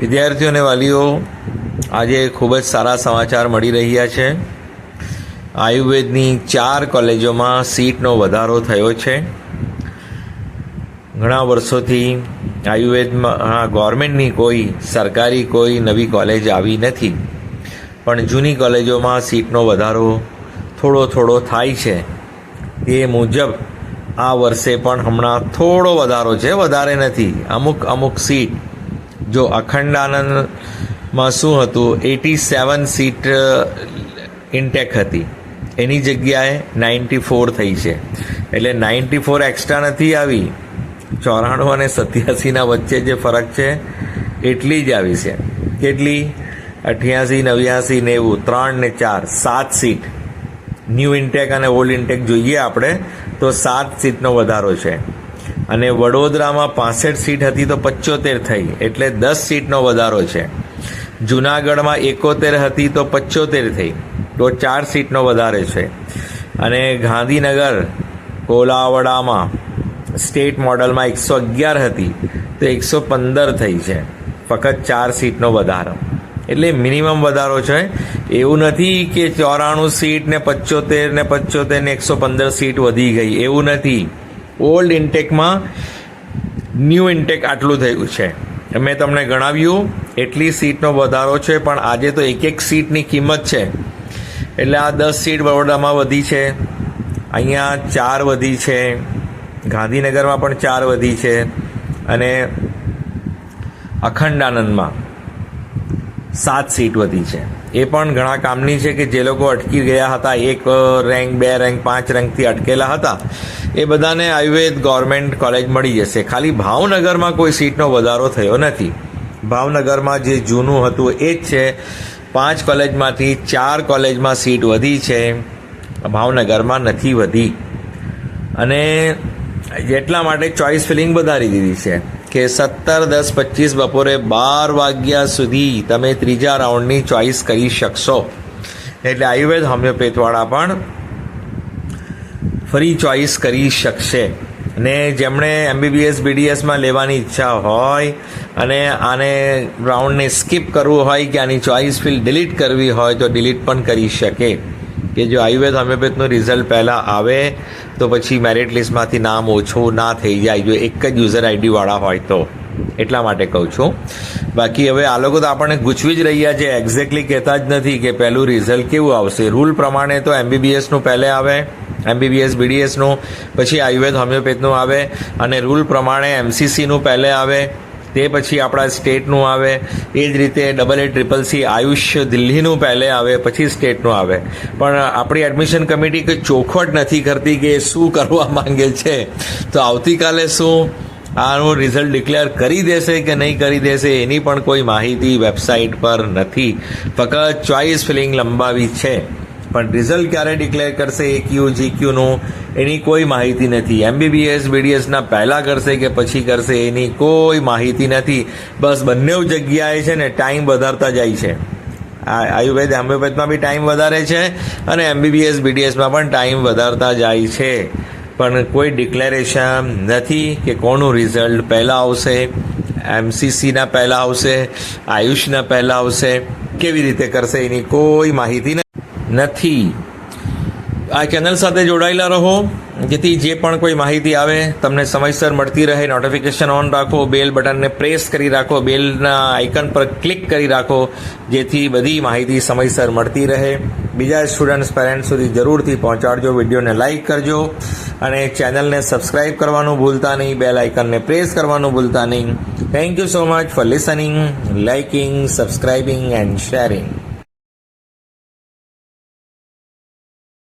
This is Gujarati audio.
વિદ્યાર્થીઓ અને વાલીઓ, આજે ખૂબ જ સારા સમાચાર મળી રહ્યા છે. આયુર્વેદની ચાર કોલેજોમાં સીટનો વધારો થયો છે. ઘણા વર્ષોથી આયુર્વેદમાં ગવર્મેન્ટની કોઈ, સરકારી કોઈ નવી કોલેજ આવી નથી. પણ જૂની કોલેજોમાં સીટનો વધારો થોડો થોડો થાય છે. એ મુજબ આ વર્ષે પણ હમણાં થોડો વધારો છે. વધારે નથી. અમુક અમુક સીટ જો અખંડાનંદમાં શું હતું? એટી સેવન સીટ ઇન્ટેક હતી. એની જગ્યાએ નાઇન્ટી ફોર થઈ છે. એટલે નાઇન્ટી ફોર એક્સ્ટ્રા નથી આવી. ચોરાણું અને સત્યાસીના વચ્ચે જે ફરક છે, એટલી જ આવી છે. કેટલી? અઠ્યાસી, નવ્યાસી, નેવું, ત્રણ ને ચાર, સાત સીટ. ન્યૂ ઇન્ટેક અને ઓલ્ડ ઇન્ટેક જોઈએ આપણે, તો સાત સીટનો વધારો છે. અને વડોદરામાં પાસઠ સીટ હતી તો પચોતેર થઈ. એટલે દસ સીટનો વધારો છે. જુનાગઢમાં એકોતેર હતી તો પચોતેર થઈ. તો ચાર સીટનો વધારે છે. અને ગાંધીનગર, કોલાવડામાં સ્ટેટ મોડલમાં એકસો અગિયાર હતી તો એકસો પંદર થઈ છે. ફક્ત ચાર સીટનો વધારો. એટલે મિનિમમ વધારો છે. એવું નથી કે ચોરાણું સીટ ને પચોતેર ને પચોતેર ને એકસો પંદર સીટ વધી ગઈ. એવું નથી. ઓલ્ડ ઇન્ટેકમાં ન્યૂ ઇન્ટેક આટલું થયું છે. મેં તમને ગણાવ્યું, એટલી સીટનો વધારો છે, પણ આજે તો એક એક સીટની કિંમત છે. એટલે આ દસ સીટ બરોડામાં વધી છે. અહીંયા ચાર વધી છે. ગાંધીનગરમાં પણ ચાર વધી છે. અને અખંડાનંદમાં સાત સીટ વધી છે. એ પણ ઘણા કામની છે કે જે લોકો અટકી ગયા હતા, એક રેન્ક, બે રેન્ક, પાંચ રેન્કથી અટકેલા હતા. એ બધાને આયુર્વેદ ગવર્મેન્ટ કોલેજ મળી જશે. ખાલી ભાવનગરમાં કોઈ સીટનો વધારો થયો નથી. ભાવનગરમાં જે જૂનું હતું એ જ છે. પાંચ કોલેજમાંથી ચાર કોલેજમાં સીટ વધી છે. ભાવનગરમાં નથી વધી. અને એટલા માટે ચોઇસ ફિલિંગ વધારી દીધી છે. કે સત્તર, દસ, પચીસ બપોરે બાર વાગ્યા સુધી તમે ત્રીજા રાઉન્ડની ચોઇસ કરી શકશો. એટલે આયુર્વેદ, હોમિયોપેથવાળા પણ ફરી ચોઇસ કરી શકશે. ને જેમણે એમબીબીએસ, બીડીએસમાં લેવાની ઈચ્છા હોય અને આને રાઉન્ડને સ્કીપ કરવું હોય કે આની ચોઇસ ફિલ ડિલીટ કરવી હોય તો ડિલીટ પણ કરી શકે. કે જો આયુર્વેદ, હોમિયોપેથનું રિઝલ્ટ પહેલાં આવે તો પછી મેરિટ લિસ્ટમાંથી નામ ઓછું ના થઈ જાય, જો એક જ યુઝર આઈડીવાળા હોય તો. એટલા માટે કહું છું. બાકી હવે આ લોકો તો આપણને ગૂંચવી જ રહ્યા છે એક્ઝેક્ટલી કહેતા જ નથી કે પહેલું રિઝલ્ટ કેવું આવશે. રૂલ પ્રમાણે તો એમબીબીએસનું પહેલે આવે એમબીબીએસ બીડીએસનું પછી આયુર્વેદ હોમિયોપેથનું આવે, અને રૂલ પ્રમાણે એમસીસીનું પહેલે આવે. તે પછી આપણા સ્ટેટનું આવે. એ જ રીતે ડબલ એ ટ્રિપલ સી આયુષ્ય દિલ્હીનું પહેલે આવે, પછી સ્ટેટનું આવે. પણ આપણી એડમિશન કમિટી કંઈ ચોખવટ નથી કરતી કે શું કરવા માંગે છે. તો આવતીકાલે શું? આનું રિઝલ્ટ ડિક્લેર કરી દેશે કે નહીં કરી દેશે એની પણ કોઈ માહિતી વેબસાઇટ પર નથી. ફક્ત ચોઇસ ફિલિંગ લંબાવી છે. પણ રિઝલ્ટ ક્યારે ડિક્લેર કરશે એ ક્યુ જી ક્યુનું એની કોઈ માહિતી નથી. એમબીબીએસ બીડીએસના પહેલાં કરશે કે પછી કરશે, એની કોઈ માહિતી નથી. બસ બંને જગ્યાએ છે ને ટાઈમ વધારતા જાય છે. આયુર્વેદ, હોમિયોપેથમાં બી ટાઈમ વધારે છે અને એમબીબીએસ બીડીએસમાં પણ ટાઈમ વધારતા જાય છે. પણ કોઈ ડિક્લેરેશન નથી કે કોનું રિઝલ્ટ પહેલાં આવશે એમસીસીના પહેલાં આવશે આયુષના પહેલાં આવશે, કેવી રીતે કરશે, એની કોઈ માહિતી નથી. આ ચેનલ સાથે જોડાયેલા રહો, જેથી જે પણ કોઈ માહિતી આવે, તમને સમયસર મળતી રહે નોટિફિકેશન ઓન રાખો બેલ બટનને પ્રેસ કરી રાખો બેલના આઇકન પર ક્લિક કરી રાખો, જેથી બધી માહિતી સમયસર મળતી રહે. બીજા સ્ટુડન્ટ્સ પેરેન્ટ્સ સુધી જરૂરથી પહોંચાડજો, વિડીયોને લાઇક કરજો, અને ચેનલને સબસ્ક્રાઇબ કરવાનું ભૂલતા નહીં બેલ આઇકનને પ્રેસ કરવાનું ભૂલતા નહીં. Thank you so much for listening liking subscribing and sharing